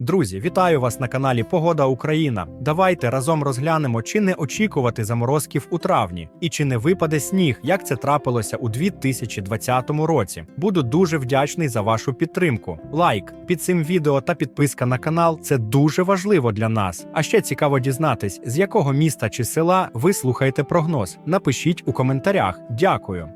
Друзі, вітаю вас на каналі Погода Україна. Давайте разом розглянемо, чи не очікувати заморозків у травні і чи не випаде сніг, як це трапилося у 2020 році. Буду дуже вдячний за вашу підтримку. Лайк під цим відео та підписка на канал це дуже важливо для нас. А ще цікаво дізнатись, з якого міста чи села ви слухаєте прогноз. Напишіть у коментарях. Дякую.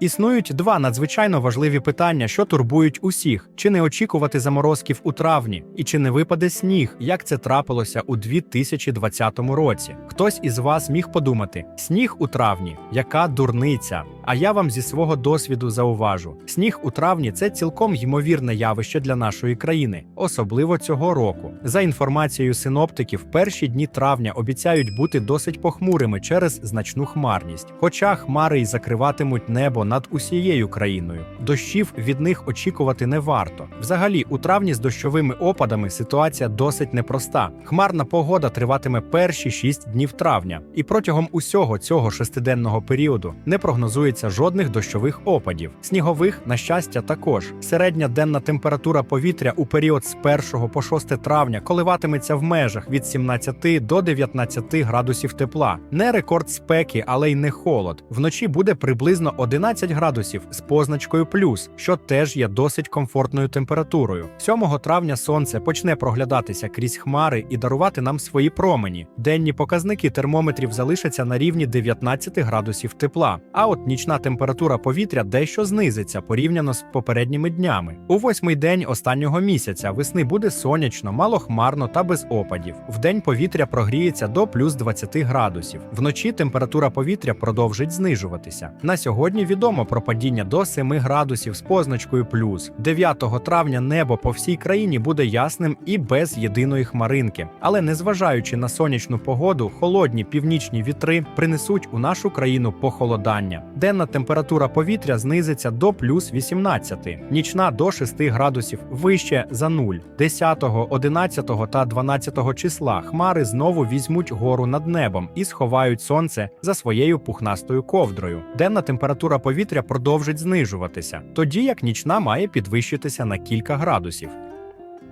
Існують два надзвичайно важливі питання, що турбують усіх: чи не очікувати заморозків у травні, і чи не випаде сніг, як це трапилося у 2020 році. Хтось із вас міг подумати: сніг у травні, яка дурниця. А я вам зі свого досвіду зауважу: сніг у травні це цілком ймовірне явище для нашої країни, особливо цього року. За інформацією синоптиків, перші дні травня обіцяють бути досить похмурими через значну хмарність. Хоча хмари й закриватимуть небо над усією країною. Дощів від них очікувати не варто. Взагалі, у травні з дощовими опадами ситуація досить непроста. Хмарна погода триватиме перші шість днів травня, і протягом усього цього шестиденного періоду не прогнозується жодних дощових опадів. Снігових, на щастя, також. Середня денна температура повітря у період з 1 по 6 травня коливатиметься в межах від 17 до 19 градусів тепла. Не рекорд спеки, але й не холод. Вночі буде приблизно 11 градусів з позначкою плюс, що теж є досить комфортною температурою. 7 травня сонце почне проглядатися крізь хмари і дарувати нам свої промені. Денні показники термометрів залишаться на рівні 19 градусів тепла. А от нічна температура повітря дещо знизиться порівняно з попередніми днями. У восьмий день останнього місяця весни буде сонячно, малохмарно та без опадів. Вдень повітря прогріється до плюс 20 градусів. Вночі температура повітря продовжить знижуватися. На сьогодні відомо про падіння до 7 градусів з позначкою плюс. 9 травня небо по всій країні буде ясним і без єдиної хмаринки. Але незважаючи на сонячну погоду, холодні північні вітри принесуть у нашу країну похолодання. Денна температура повітря знизиться до плюс 18, нічна до 6 градусів вище за нуль. 10, 11 та 12 числа хмари знову візьмуть гору над небом і сховають сонце за своєю пухнастою ковдрою. Денна температура повітря продовжить знижуватися, тоді як нічна має підвищитися на кілька градусів.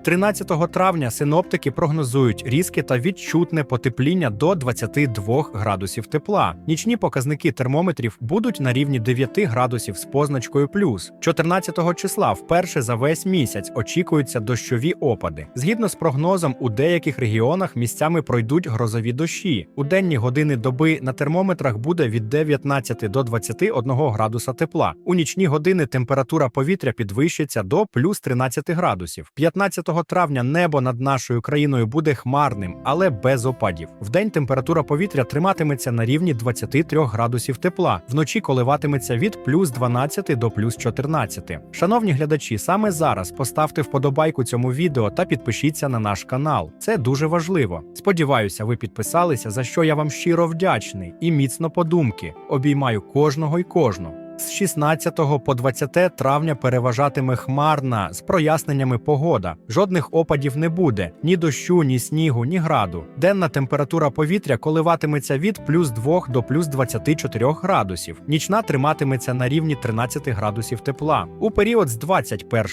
13 травня синоптики прогнозують різке та відчутне потепління до 22 градусів тепла. Нічні показники термометрів будуть на рівні 9 градусів з позначкою плюс. 14 числа вперше за весь місяць очікуються дощові опади. Згідно з прогнозом, у деяких регіонах місцями пройдуть грозові дощі. У денні години доби на термометрах буде від 19 до 21 градуса тепла. У нічні години температура повітря підвищиться до плюс 13 градусів. 15 травня небо над нашою країною буде хмарним, але без опадів. Вдень температура повітря триматиметься на рівні 23 градусів тепла, вночі коливатиметься від плюс 12 до плюс 14. Шановні глядачі, саме зараз поставте вподобайку цьому відео та підпишіться на наш канал. Це дуже важливо. Сподіваюся, ви підписалися, за що я вам щиро вдячний і міцно подумки. Обіймаю кожного й кожну. З 16 по 20 травня переважатиме хмарна з проясненнями погода. Жодних опадів не буде: ні дощу, ні снігу, ні граду. Денна температура повітря коливатиметься від плюс 2 до плюс 24 градусів. Нічна триматиметься на рівні 13 градусів тепла. У період з 21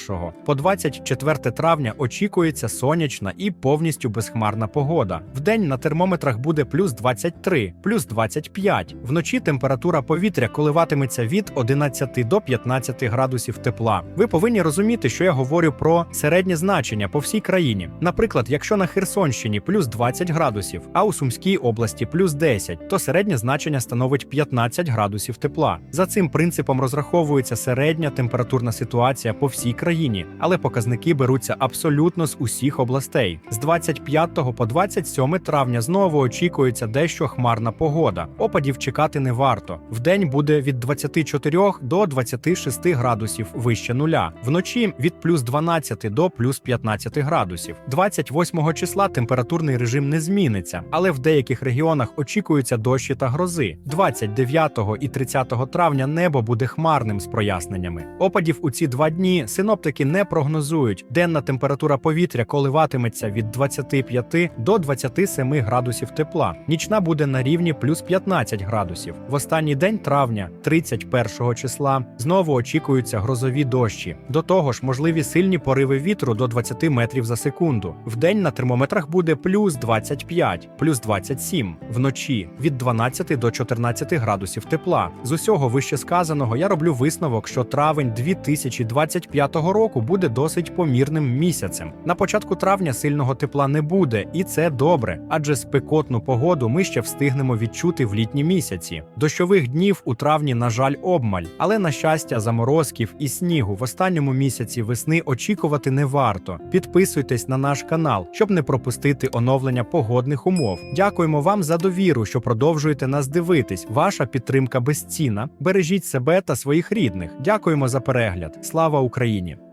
по 24 травня очікується сонячна і повністю безхмарна погода. Вдень на термометрах буде плюс 23, плюс 25. Вночі температура повітря коливатиметься від 11 до 15 градусів тепла. Ви повинні розуміти, що я говорю про середнє значення по всій країні. Наприклад, якщо на Херсонщині плюс 20 градусів, а у Сумській області плюс 10, то середнє значення становить 15 градусів тепла. За цим принципом розраховується середня температурна ситуація по всій країні, але показники беруться абсолютно з усіх областей. З 25 по 27 травня знову очікується дещо хмарна погода. Опадів чекати не варто. Вдень буде від 24 до 26 градусів вище нуля. Вночі від плюс 12 до плюс 15 градусів. 28 числа температурний режим не зміниться, але в деяких регіонах очікуються дощі та грози. 29 і 30 травня небо буде хмарним з проясненнями. Опадів у ці два дні синоптики не прогнозують. Денна температура повітря коливатиметься від 25 до 27 градусів тепла. Нічна буде на рівні плюс 15 градусів. В останній день травня, 31 21 числа знову очікуються грозові дощі. До того ж, можливі сильні пориви вітру до 20 метрів за секунду. Вдень на термометрах буде плюс 25, плюс 27, вночі від 12 до 14 градусів тепла. З усього вище сказаного я роблю висновок, що травень 2025 року буде досить помірним місяцем. На початку травня сильного тепла не буде, і це добре, адже спекотну погоду ми ще встигнемо відчути в літні місяці. Дощових днів у травні, на жаль, обмаль, але на щастя, заморозків і снігу в останньому місяці весни очікувати не варто. Підписуйтесь на наш канал, щоб не пропустити оновлення погодних умов. Дякуємо вам за довіру, що продовжуєте нас дивитись. Ваша підтримка безцінна. Бережіть себе та своїх рідних. Дякуємо за перегляд. Слава Україні!